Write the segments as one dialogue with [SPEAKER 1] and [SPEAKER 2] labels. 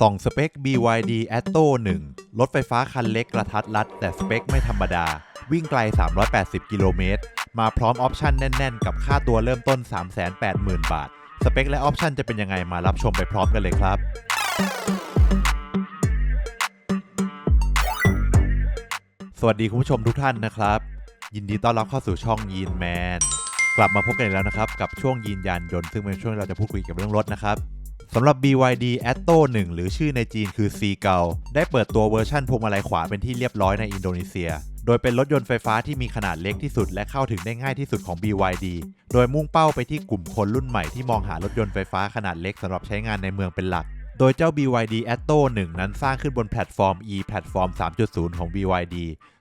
[SPEAKER 1] ส่องสเปค BYD Atto 1 รถไฟฟ้าคันเล็กกระทัดรัด แต่สเปคไม่ธรรมดา วิ่งไกล 380 กิโลเมตร มาพร้อมออปชันแน่น ๆ กับค่าตัวเริ่มต้น 380,000 บาท สเปคและออปชันจะเป็นยังไงมารับชมไปพร้อมกันเลยครับ สวัสดีคุณผู้ชมทุกท่านนะครับ ยินดีต้อนรับเข้าสู่ช่องยีนแมนกลับมาพบกันอีกแล้วนะครับ กับช่วงยีนยานยนต์ซึ่งเป็นช่วงที่เราจะพูดคุยเกี่ยวกับเรื่องรถนะครับ สำหรับ BYD Atto 1 หรือชื่อในจีนคือ C เกาได้เปิดตัวเวอร์ชั่นพวงมาลัยขวาเป็นที่เรียบร้อยในอินโดนีเซีย โดยเป็นรถยนต์ไฟฟ้าที่มีขนาดเล็กที่สุดและเข้าถึงได้ง่ายที่สุดของ BYD โดยมุ่งเป้าไปที่กลุ่มคนรุ่นใหม่ที่มองหารถยนต์ไฟฟ้าขนาดเล็กสำหรับใช้งานในเมืองเป็นหลัก โดยเจ้า BYD Atto 1 นั้นสร้างขึ้นบนแพลตฟอร์ม e แพลตฟอร์ม 3.0 ของ BYD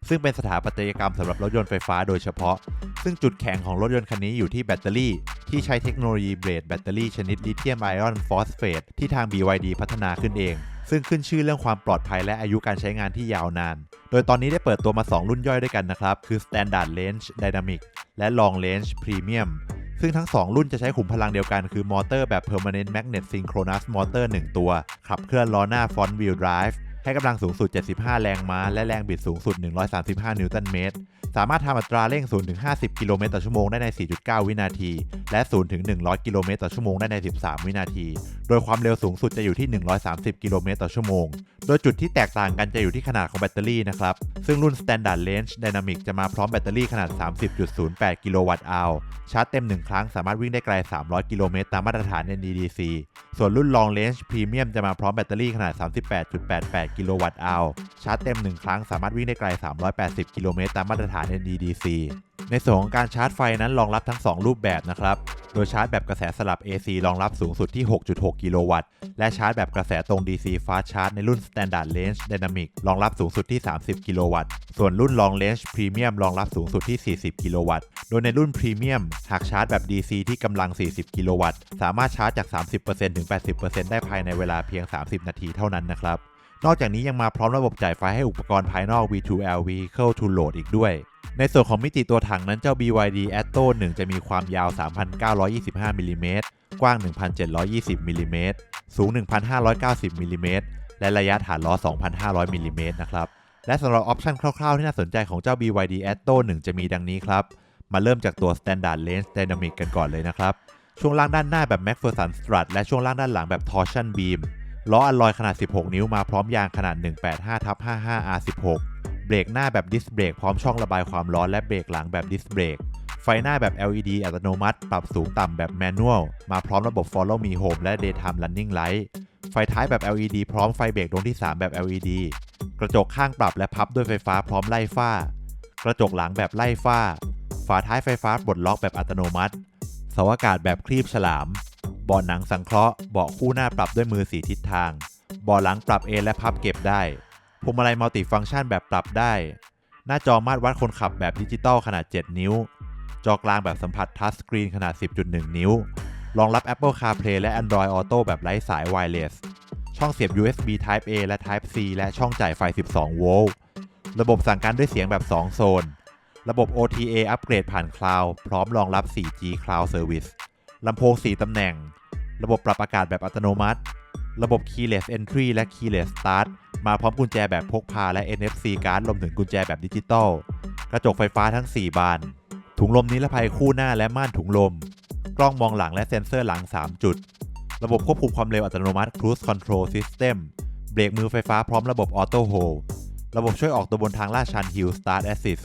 [SPEAKER 1] ซึ่งเป็นสถาปัตยกรรมสำหรับรถยนต์ไฟฟ้าโดยเฉพาะ ซึ่งจุดแข็งของรถยนต์คันนี้อยู่ที่แบตเตอรี่ ที่ใช้เทคโนโลยีเบรดแบตเตอรี่ชนิดลิเธียมไอออนฟอสเฟตที่ทาง BYD พัฒนาขึ้นเอง ซึ่งขึ้นชื่อเรื่องความปลอดภัยและอายุการใช้งานที่ยาวนาน โดยตอนนี้ได้เปิดตัวมา 2 รุ่นย่อยด้วยกันนะครับ คือ Standard Range Dynamic และ Long Range Premium ซึ่งทั้ง 2 รุ่นจะใช้ขุมพลังเดียวกันคือมอเตอร์แบบ Permanent Magnet Synchronous Motor 1 ตัว ขับเคลื่อนล้อหน้า Front Wheel Drive ให้กำลังสูงสุด 75 แรงม้า และแรงบิดสูงสุด 135 นิวตันเมตร สามารถทำอัตราเร่ง0ถึง50 กิโลเมตรต่อชั่วโมงได้ใน 4.9 วินาที และ0ถึง100 กิโลเมตรต่อชั่วโมงได้ใน 13 วินาที โดยความเร็วสูงสุดจะอยู่ที่ 130 กิโลเมตรต่อชั่วโมง โดยจุดที่แตกต่างกันจะอยู่ที่ขนาดของแบตเตอรี่นะครับ ซึ่งรุ่น Standard Range Dynamic จะมาพร้อมแบตเตอรี่ขนาด 30.08 กิโลวัตต์อาวชาร์จเต็ม 1 ครั้งสามารถวิ่งได้ไกล 300 กิโลเมตรตามมาตรฐาน NEDC ส่วนรุ่น Long Range Premium จะมาพร้อมแบตเตอรี่ขนาด 38.88กิโลวัตต์อาวชาร์จเต็ม 1 ครั้งสามารถวิ่งได้ไกล 380 กิโลเมตรตามมาตรฐาน NEDC ในส่วนของการชาร์จไฟนั้นรองรับทั้ง 2 รูปแบบนะครับ โดยชาร์จแบบกระแสสลับ AC รองรับสูงสุดที่ 6.6 กิโลวัตต์ และชาร์จแบบกระแสตรง DC Fast Charge ในรุ่น Standard Range Dynamic รองรับสูงสุดที่ 30 กิโลวัตต์ ส่วนรุ่น Long Range Premium รองรับสูงสุดที่ 40 กิโลวัตต์ โดยในรุ่น Premium หากชาร์จแบบ DC ที่กำลัง 40 กิโลวัตต์ สามารถชาร์จจาก 30%ถึง 80%ได้ภายในเวลาเพียง 30 นาทีเท่านั้นนะครับ นอกจากนี้ยังมาพร้อมระบบจ่ายไฟให้อุปกรณ์ภายนอก V2L Vehicle to Load อีกด้วย ในส่วนของมิติตัวถังนั้นเจ้า BYD Atto 1 จะมีความยาว 3,925มิลลิเมตรกว้าง 1,720มิลลิเมตรสูง 1,590มิลลิเมตรและระยะฐานล้อ 2,500มิลลิเมตรนะครับ และสำหรับออปชันคร่าวๆ ที่น่าสนใจของเจ้า BYD Atto 1 จะมีดังนี้ครับ มาเริ่มจากตัว Standard Range Dynamic กันก่อนเลยนะครับ ช่วงล่างด้านหน้าแบบ MacPherson Strut และช่วงล่างด้านหลังแบบ Torsion Beam ล้ออัลลอยขนาด 16 นิ้วมาพร้อมยางขนาด 185ทับ55 R16 เบรกหน้าแบบดิสเบรกพร้อมช่องระบายความร้อนและเบรกหลังแบบดิสเบรกไฟหน้าแบบ LED อัตโนมัติ ปรับสูงต่ำแบบแมนนวลมาพร้อมระบบ Follow Me Home และ Daytime Running Light ไฟท้ายแบบ LED พร้อมไฟเบรกดวงที่ 3 แบบ LED กระจกข้างปรับและพับด้วยไฟฟ้าพร้อมไล่ฝ้า กระจกหลังแบบไล่ฝ้า ฝาท้ายไฟฟ้าปลดล็อกแบบอัตโนมัติ เสาอากาศแบบคลีบฉลาม บาะหนังสังเคราะห์เบาะคู่หน้าปรับด้วยมือสีทิศทางเบาะหลังปรับเอนและพับเก็บได้พวงมาลัยมัลติฟังก์ชันแบบปรับได้ หน้าจอมาตรวัดคนขับแบบดิจิตอลขนาด 7 นิ้ว จอกลางแบบสัมผัสทัชสกรีนขนาด 10.1 นิ้ว รองรับ Apple CarPlay และ Android Auto แบบไร้สาย Wireless ช่องเสียบ USB Type A และ Type C และช่องจ่ายไฟ 12 โวลต์ ระบบสั่งการด้วยเสียงแบบ 2 โซน ระบบ OTA อัปเกรดผ่านคลาวด์พร้อมรองรับ 4G Cloud Service ลำโพง 4 ตำแหน่ง ระบบปรับอากาศแบบอัตโนมัติ ระบบ Keyless Entry และ Keyless Start มาพร้อมกุญแจแบบพกพาและ NFC card รวมถึงกุญแจแบบดิจิตอลกระจกไฟฟ้าทั้ง 4 บาน ถุงลมนิรภัยคู่หน้าและม่านถุงลม กล้องมองหลังและเซ็นเซอร์หลัง 3 จุด ระบบควบคุมความเร็วอัตโนมัติ Cruise Control System เบรกมือไฟฟ้าพร้อมระบบ Auto Hold ระบบช่วยออกตัวบนทางลาดชัน Hill Start Assist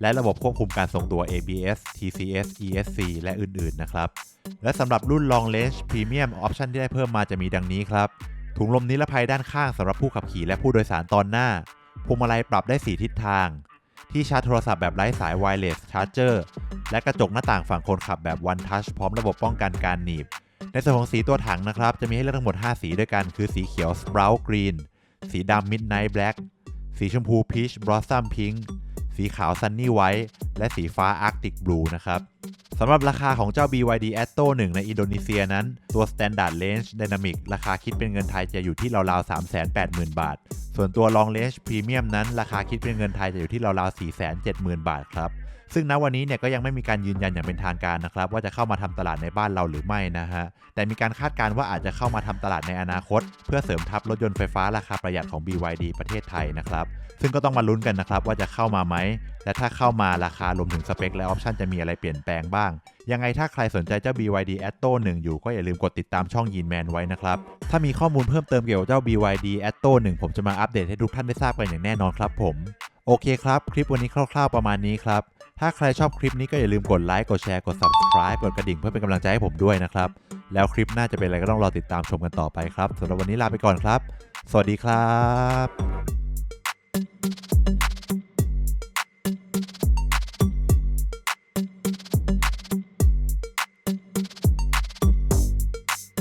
[SPEAKER 1] และระบบควบคุมการทรงตัว ABS TCS ESC และอื่นๆ นะครับ และสำหรับรุ่น Long Range Premium ออปชันที่ได้เพิ่มมาจะมีดังนี้ครับ ถุงลมนิรภัยด้านข้างสำหรับผู้ขับขี่และผู้โดยสารตอนหน้าพวงมาลัยปรับได้ 4 ทิศทาง ที่ชาร์จโทรศัพท์แบบไร้สาย Wireless Charger และกระจกหน้าต่างฝั่งคนขับแบบ One Touch พร้อมระบบป้องกันการหนีบ ในส่วนของสีตัวถังนะครับ จะมีให้เลือกทั้งหมด 5 สีด้วยกัน คือสีเขียว Sprout Green สีดำ Midnight Black สีชมพู Peach Blossom Pink สีขาว Sunny White และสีฟ้า Arctic Blue นะครับสำหรับราคาของเจ้า BYD Atto 1 ในอินโดนีเซียนั้น ตัว Standard Range Dynamic ราคาคิดเป็นเงินไทยจะอยู่ที่ราวๆ 380,000 บาท ส่วนตัว Long Range Premium นั้น ราคาคิดเป็นเงินไทยจะอยู่ที่ราวๆ 470,000 บาทครับ ซึ่งณวันนี้เนี่ยก็ยังไม่มีการยืนยันอย่างเป็นทางการนะครับว่าจะเข้ามาทำตลาดในบ้านเราหรือไม่นะฮะ แต่มีการคาดการณ์ว่าอาจจะเข้ามาทำตลาดในอนาคต เพื่อเสริมทับรถยนต์ไฟฟ้าราคาประหยัดของ BYD ประเทศไทยนะครับ ซึ่งก็ต้องมาลุ้นกันนะครับว่าจะเข้ามาไหม และถ้าเข้ามาราคารวมถึงสเปคและออปชันจะมีอะไรเปลี่ยนแปลงบ้าง ยังไงถ้าใครสนใจเจ้า BYD Atto 1 อยู่ก็อย่าลืมกดติดตามช่องยีนแมนไว้นะครับ ถ้ามีข้อมูลเพิ่มเติมเกี่ยวกับเจ้า BYD Atto 1 ผมจะมาอัปเดตให้ทุกท่านได้ทราบกันอย่างแน่นอนครับผม โอเคครับ คลิปวันนี้คร่าว ๆ ประมาณนี้ครับ ถ้าใครชอบคลิปนี้ก็อย่าลืมกดไลค์ กดแชร์ กด subscribe กดกระดิ่งเพื่อเป็นกำลังใจให้ผมด้วยนะครับ แล้วคลิปหน้าจะเป็นอะไรก็ต้องรอติดตามชมกันต่อไปครับสำหรับวันนี้ลาไปก่อนครับ สวัสดีครับ